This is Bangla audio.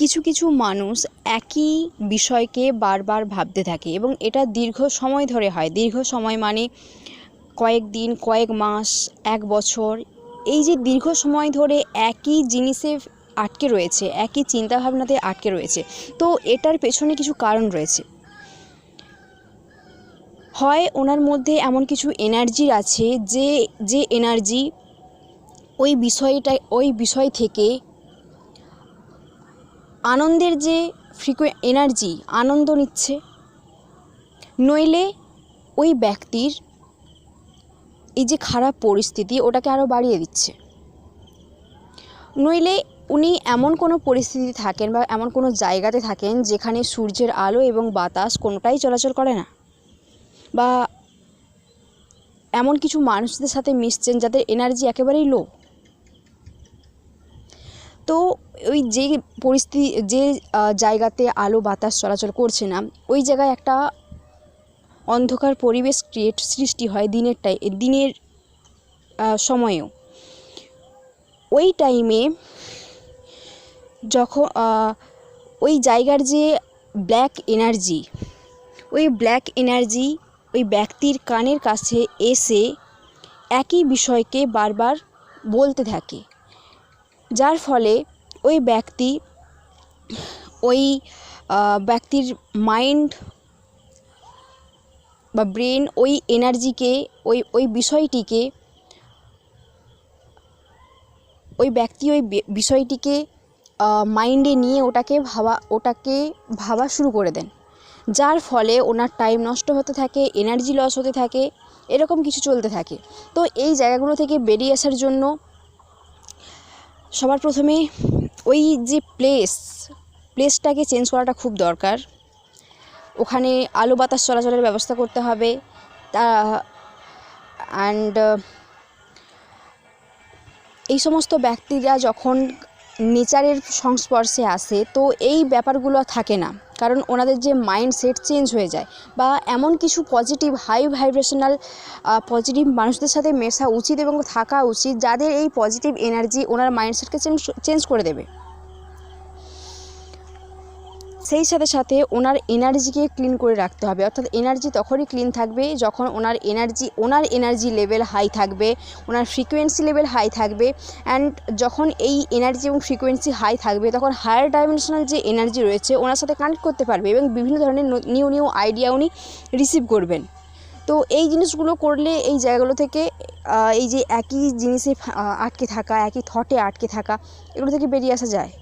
কিছু কিছু মানুষ একই বিষয়কে বারবার ভাবতে থাকে এবং এটা দীর্ঘ সময় ধরে হয়। দীর্ঘ সময় মানে কয়েক দিন, কয়েক মাস, এক বছর। এই যে দীর্ঘ সময় ধরে একই জিনিসে আটকে রয়েছে, একই চিন্তাভাবনাতে আটকে রয়েছে, তো এটার পেছনে কিছু কারণ রয়েছে। হয় ওনার মধ্যে এমন কিছু এনার্জি আছে যে যে এনার্জি ওই বিষয়টা ওই বিষয় থেকে আনন্দের যে ফ্রিকুয়ে এনার্জি আনন্দ নিচ্ছে, নইলে ওই ব্যক্তির এই যে খারাপ পরিস্থিতি ওটাকে আরও বাড়িয়ে দিচ্ছে। নইলে উনি এমন কোনো পরিস্থিতি থাকেন বা এমন কোনো জায়গাতে থাকেন যেখানে সূর্যের আলো এবং বাতাস কোনোটাই চলাচল করে না বা এমন কিছু মানুষদের সাথে মিশছেন যাদের এনার্জি একেবারেই লো তো ওই যে পরিস্থিতি, যে জায়গাতে আলো বাতাস চলাচল করছে না, ওই জায়গায় একটা অন্ধকার পরিবেশ ক্রিয়েট সৃষ্টি হয় দিনের টাই, দিনের সময়েও। ওই টাইমে যখন ওই জায়গার যে ব্ল্যাক এনার্জি ওই ব্ল্যাক এনার্জি ওই ব্যক্তির কানের কাছে এসে একই বিষয়কে বারবার বলতে থাকে। যার ফলে ওই ব্যক্তি, ওই ব্যক্তির মাইন্ড বা ব্রেন ওই এনার্জিকে ওই ওই বিষয়টিকে, ওই ব্যক্তি ওই বিষয়টিকে মাইন্ডে নিয়ে ওটাকে ভাবা ওটাকে ভাবা শুরু করে দেন। যার ফলে ওনার টাইম নষ্ট হতে থাকে এনার্জি লস হতে থাকে, এরকম কিছু চলতে থাকে। তো এই জায়গাগুলো থেকে বেরিয়ে আসার জন্য সবার প্রথমে ওই যে প্লেস প্লেসটাকে চেঞ্জ করাটা খুব দরকার। ওখানে আলো বাতাস চলাচলের ব্যবস্থা করতে হবে। তা অ্যান্ড এই সমস্ত ব্যক্তিরা যখন নেচারের সংস্পর্শে আসে, তো এই ব্যাপারগুলো থাকে না। কারণ ওনাদের যে মাইন্ডসেট চেঞ্জ হয়ে যায় বা এমন কিছু পজিটিভ হাই ভাইব্রেশনাল পজিটিভ মানুষদের সাথে মেশা উচিত এবং থাকা উচিত, যাদের এই পজিটিভ এনার্জি ওনার মাইন্ডসেটকে চেঞ্জ চেঞ্জ করে দেবে। সেই সাথে সাথে ওনার এনার্জিকে ক্লিন করে রাখতে হবে। অর্থাৎ এনার্জি তখনই ক্লিন থাকবে যখন ওনার এনার্জি ওনার এনার্জি লেভেল হাই থাকবে, ওনার ফ্রিকোয়েন্সি লেভেল হাই থাকবে অ্যান্ড যখন এই এনার্জি এবং ফ্রিকোয়েন্সি হাই থাকবে তখন হায়ার ডাইমেনশনাল যে এনার্জি রয়েছে ওনার সাথে কানেক্ট করতে পারবে এবং বিভিন্ন ধরনের নিউ নিউ আইডিয়া উনি রিসিভ করবেন। তো এই জিনিসগুলো করলে এই জায়গাগুলো থেকে এই যে একই জিনিসে আটকে থাকা, একই থটে আটকে থাকা, এগুলো থেকে বেরিয়ে আসা যায়।